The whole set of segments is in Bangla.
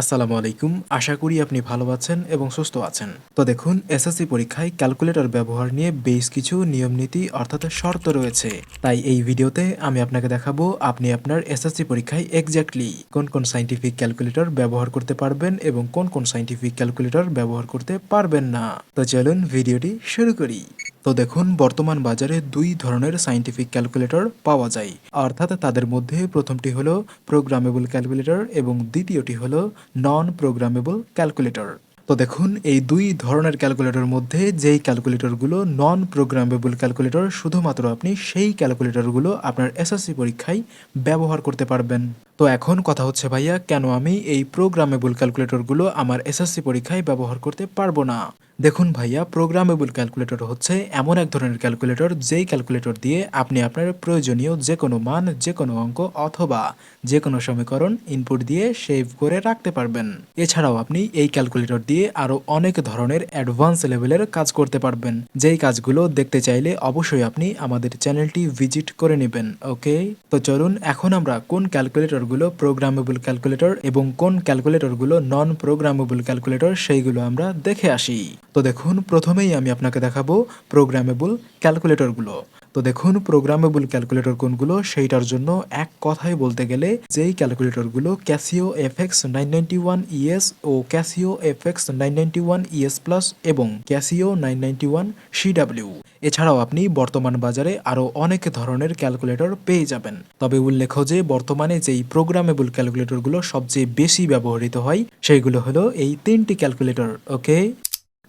আসসালামু আলাইকুম। আশা করি আপনি ভালো আছেন এবং সুস্থ আছেন। তো দেখুন, এসএসসি পরীক্ষায় ক্যালকুলেটর ব্যবহার নিয়ে বেশ কিছু নিয়মনীতি অর্থাৎ শর্ত রয়েছে। তাই এই ভিডিওতে আমি আপনাকে দেখাবো, আপনি আপনার এসএসসি পরীক্ষায় এক্স্যাক্টলি কোন কোন সাইন্টিফিক ক্যালকুলেটর ব্যবহার করতে পারবেন এবং কোন কোন সাইন্টিফিক ক্যালকুলেটর ব্যবহার করতে পারবেন না। তো চলুন ভিডিওটি শুরু করি। তো দেখুন, বর্তমান বাজারে দুই ধরনের সাইন্টিফিক ক্যালকুলেটর পাওয়া যায়। অর্থাৎ তাদের মধ্যে প্রথমটি হলো প্রোগ্রামেবল ক্যালকুলেটর এবং দ্বিতীয়টি হলো নন প্রোগ্রামেবল ক্যালকুলেটর তো দেখুন, এই দুই ধরনের ক্যালকুলেটর মধ্যে যেই ক্যালকুলেটরগুলো নন প্রোগ্রামেবল ক্যালকুলেটর শুধুমাত্র আপনি সেই ক্যালকুলেটরগুলো আপনার এসএসসি পরীক্ষায় ব্যবহার করতে পারবেন। তো এখন কথা হচ্ছে, ভাইয়া, কেন আমি এই প্রোগ্রামেবল ক্যালকুলেটরগুলো আমার এসএসসি পরীক্ষায় ব্যবহার করতে পারব না? দেখুন ভাইয়া প্রোগ্রামেবল ক্যালকুলেটর হচ্ছে এমন এক ধরনের ক্যালকুলেটর যেই ক্যালকুলেটর দিয়ে আপনি আপনার প্রয়োজনীয় যে কোনো মান যে কোনো অঙ্ক অথবা যে কোনো সমীকরণ ইনপুট দিয়ে সেভ করে রাখতে পারবেন। এছাড়াও আপনি এই ক্যালকুলেটর দিয়ে আরও অনেক ধরনের অ্যাডভান্স লেভেলের কাজ করতে পারবেন। যেই কাজগুলো দেখতে চাইলে অবশ্যই আপনি আমাদের চ্যানেলটি ভিজিট করে নেবেন, ওকে? তো চলুন, এখন আমরা কোন ক্যালকুলেটরগুলো প্রোগ্রামেবল ক্যালকুলেটর এবং কোন ক্যালকুলেটরগুলো নন প্রোগ্রামেবল ক্যালকুলেটর সেইগুলো আমরা দেখে আসি। তো দেখুন, প্রথমেই আমি আপনাকে দেখাবো প্রোগ্রামেবল ক্যালকুলেটরগুলো তো দেখুন প্রোগ্রামেবল ক্যালকুলেটর কোনগুলো? সেইটার জন্য এক কথায় বলতে গেলে যেই ক্যালকুলেটরগুলো Casio FX nine ninety one ES ও Casio FX nine ninety one ES plus এবং Casio nine ninety one CW এছাড়াও আপনি বর্তমান বাজারে আরও অনেক ধরনের ক্যালকুলেটর পেয়ে যাবেন। তবে উল্লেখ্য যে বর্তমানে যেই প্রোগ্রামেবল ক্যালকুলেটরগুলো সবচেয়ে বেশি ব্যবহৃত হয়, সেইগুলো হলো এই তিনটি ক্যালকুলেটর ওকে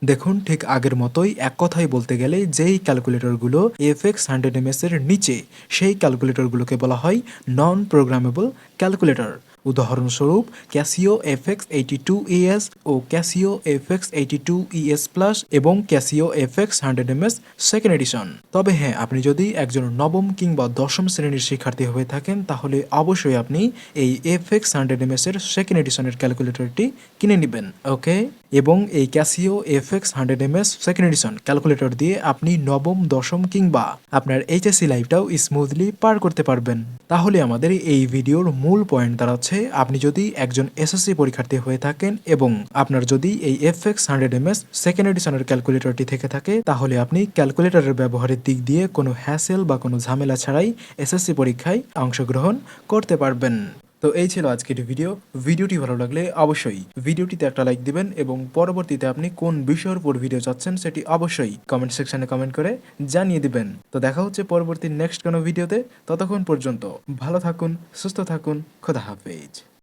দেখুন, ঠিক আগের মতোই এক কথায় বলতে গেলে যেই ক্যালকুলেটরগুলো এফ এক্স হান্ড্রেড এম এর নিচে, সেই ক্যালকুলেটরগুলোকে বলা হয় নন প্রোগ্রামেবল ক্যালকুলেটর উদাহরণস্বরূপ Casio F X eighty two ES ও Casio F X eighty two ES plus এবং Casio F X hundred M S second edition তবে হ্যাঁ আপনি যদি একজন নবম কিংবা দশম শ্রেণির শিক্ষার্থী হয়ে থাকেন, তাহলে অবশ্যই আপনি এই F X hundred M S এর সেকেন্ড এডিশনের ক্যালকুলেটরটি কিনে নেবেন ওকে এবং এই Casio F X hundred M S second edition calculator দিয়ে আপনি নবম, দশম কিংবা আপনার এইচএসসি লাইফটাও স্মুথলি পার করতে পারবেন। তাহলে আমাদের এই ভিডিওর মূল পয়েন্ট দাঁড়াচ্ছে, আপনি যদি একজন এসএসসি পরীক্ষার্থী হয়ে থাকেন এবং আপনার যদি এই F X hundred M S second এডিশনের ক্যালকুলেটরটি থেকে থাকে, তাহলে আপনি ক্যালকুলেটরের ব্যবহারের দিক দিয়ে কোনো হ্যাসেল বা কোনো ঝামেলা ছাড়াই এসএসসি পরীক্ষায় অংশগ্রহণ করতে পারবেন। তো এই ছিল আজকের ভিডিও ভিডিওটি ভালো লাগলে অবশ্যই ভিডিওটিতে একটা লাইক দিবেন এবং পরবর্তীতে আপনি কোন বিষয়ের উপর ভিডিও চাচ্ছেন সেটি অবশ্যই কমেন্ট সেকশনে কমেন্ট করে জানিয়ে দিবেন। তো দেখা হচ্ছে পরবর্তী নেক্সট কোনো ভিডিওতে ততক্ষণ পর্যন্ত ভালো থাকুন, সুস্থ থাকুন, খোদা হাফেজ।